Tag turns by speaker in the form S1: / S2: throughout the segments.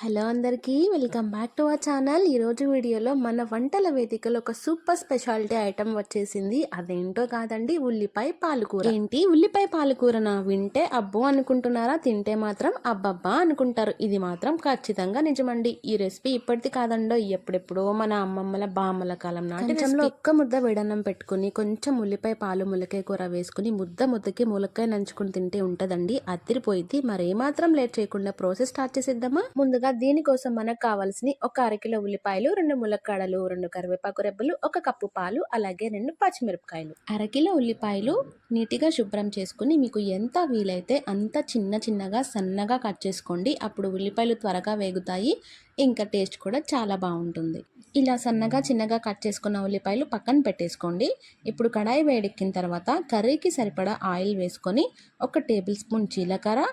S1: Hello అందరికీ welcome back to our channel. ఈరోజు వీడియోలో మన వంటల వేదికలో ఒక సూపర్ స్పెషాలిటీ ఐటమ్ వచ్చేసింది. అదేంటో కాదండి ఉల్లిపాయ పాలకూర. ఏంటి ఉల్లిపాయ పాలకూరనా? వింటే అబ్బో అనుకుంటున్నారా? తింటే మాత్రం అబ్బబ్బా అనుకుంటారు. ఇది మాత్రం ఖచ్చితంగా నిజమండి. ఈ రెసిపీ ఇప్పటిది కాదండో ఎప్పుడెప్పుడో మన అమ్మమ్మల బామ్మల కాలం నాటి ఒక్క ముద్ద విడనం పెట్టుకుని కొంచెం ఉల్లిపాయ పాలు ములకాయ కూర వేసుకుని ముద్ద ముద్దకి ములక్కాయ నంచుకుని తింటే ఉంటదండి. అదిరిపోయింది మరేమాత్రం లేట్ చేయకుండా ప్రాసెస్ స్టార్ట్ చేసేద్దామా? ముందుగా దీనికోసం మనకు కావాల్సిన ఒక అరకిలో ఉల్లిపాయలు రెండు ములక్కాడలు రెండు కరివేపాకు రెబ్బలు ఒక కప్పు పాలు అలాగే రెండు పచ్చిమిరపకాయలు. అరకిలో ఉల్లిపాయలు నీటిగా శుభ్రం చేసుకుని మీకు ఎంత వీలైతే అంత చిన్న చిన్నగా సన్నగా కట్ చేసుకోండి. అప్పుడు ఉల్లిపాయలు త్వరగా వేగుతాయి. ఇంకా టేస్ట్ కూడా చాలా బాగుంటుంది. ఇలా సన్నగా చిన్నగా కట్ చేసుకున్న ఉల్లిపాయలు పక్కన పెట్టేసుకోండి. ఇప్పుడు కడాయి వేడెక్కిన తర్వాత కర్రీకి సరిపడా ఆయిల్ వేసుకొని ఒక టేబుల్ స్పూన్ జీలకర్ర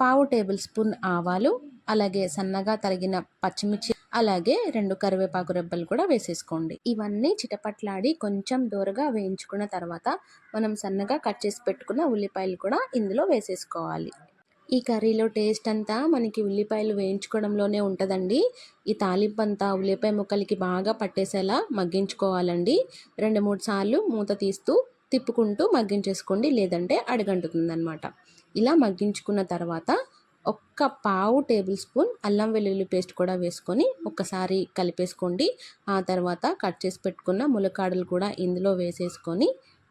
S1: పావు టేబుల్ స్పూన్ ఆవాలు అలాగే సన్నగా తరిగిన పచ్చిమిర్చి అలాగే రెండు కరివేపాకు రెబ్బలు కూడా వేసేసుకోండి. ఇవన్నీ చిటపట్లాడి కొంచెం దూరగా వేయించుకున్న తర్వాత మనం సన్నగా కట్ చేసి పెట్టుకున్న ఉల్లిపాయలు కూడా ఇందులో వేసేసుకోవాలి. ఈ కర్రీలో టేస్ట్ అంతా మనకి ఉల్లిపాయలు వేయించుకోవడంలోనే ఉంటుందండి. ఈ తాలింపు అంతా ఉల్లిపాయ ముక్కలకి బాగా పట్టేసేలా మగ్గించుకోవాలండి. రెండు మూడు సార్లు మూత తీస్తూ తిప్పుకుంటూ మగ్గించేసుకోండి లేదంటే అడగంటుతుందనమాట ఇలా మగ్గించుకున్న తర్వాత ఒక్క పావు టేబుల్ స్పూన్ అల్లం వెల్లుల్లి పేస్ట్ కూడా వేసుకొని ఒక్కసారి కలిపేసుకోండి. ఆ తర్వాత కట్ చేసి పెట్టుకున్న ములకాడలు కూడా ఇందులో వేసేసుకొని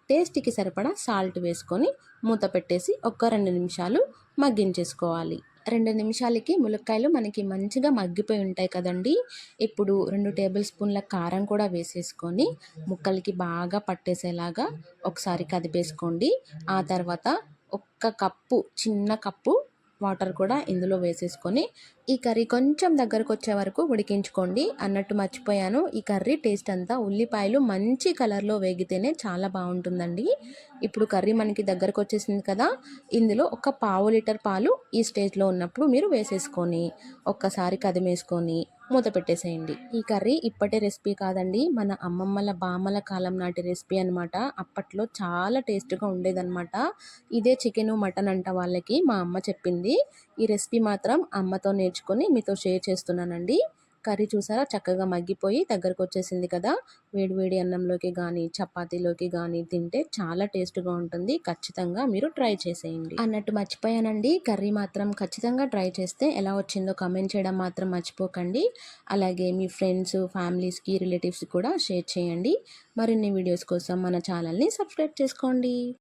S1: టేస్ట్కి సరిపడా సాల్ట్ వేసుకొని మూత పెట్టేసి ఒక్క రెండు నిమిషాలు మగ్గించేసుకోవాలి. రెండు నిమిషాలకి ములక్కాయలు మనకి మంచిగా మగ్గిపోయి ఉంటాయి కదండి. ఇప్పుడు రెండు టేబుల్ స్పూన్ల కారం కూడా వేసేసుకొని ముక్కలకి బాగా పట్టేసేలాగా ఒకసారి కదిపేసుకోండి. ఆ తర్వాత ఒక్క కప్పు చిన్న కప్పు వాటర్ కూడా ఇందులో వేసేసుకొని ఈ కర్రీ కొంచెం దగ్గరకు వచ్చే వరకు ఉడికించుకోండి. అన్నట్టు మర్చిపోయాను. ఈ కర్రీ టేస్ట్ అంతా ఉల్లిపాయలు మంచి కలర్లో వేగితేనే చాలా బాగుంటుందండి. ఇప్పుడు కర్రీ మనకి దగ్గరకు వచ్చేసింది కదా ఇందులో ఒక పావు లీటర్ పాలు ఈ స్టేజ్లో ఉన్నప్పుడు మీరు వేసేసుకొని ఒక్కసారి కదిమేసుకొని మూత పెట్టేసేయండి. ఈ కర్రీ ఇప్పటి రెసిపీ కాదండి. మన అమ్మమ్మల బామ్మల కాలం నాటి రెసిపీ అనమాట అప్పట్లో చాలా టేస్ట్గా ఉండేదన్నమాట. ఇదే చికెన్ మటన్ అంట వాళ్ళకి మా అమ్మ చెప్పింది. ఈ రెసిపీ మాత్రం అమ్మతో నేర్చుకొని మీతో షేర్ చేస్తున్నానండి. కర్రీ చూసారా? చక్కగా మగ్గిపోయి దగ్గరకు వచ్చేసింది కదా. వేడివేడి అన్నంలోకి కానీ చపాతీలోకి కానీ తింటే చాలా టేస్ట్గా ఉంటుంది. ఖచ్చితంగా మీరు ట్రై చేసేయండి. అన్నట్టు మర్చిపోయానండి. కర్రీ మాత్రం ఖచ్చితంగా ట్రై చేస్తే ఎలా వచ్చిందో కమెంట్ చేయడం మాత్రం మర్చిపోకండి. అలాగే మీ ఫ్రెండ్స్ ఫ్యామిలీస్కి రిలేటివ్స్కి కూడా షేర్ చేయండి. మరిన్ని వీడియోస్ కోసం మన ఛానల్ని సబ్స్క్రైబ్ చేసుకోండి.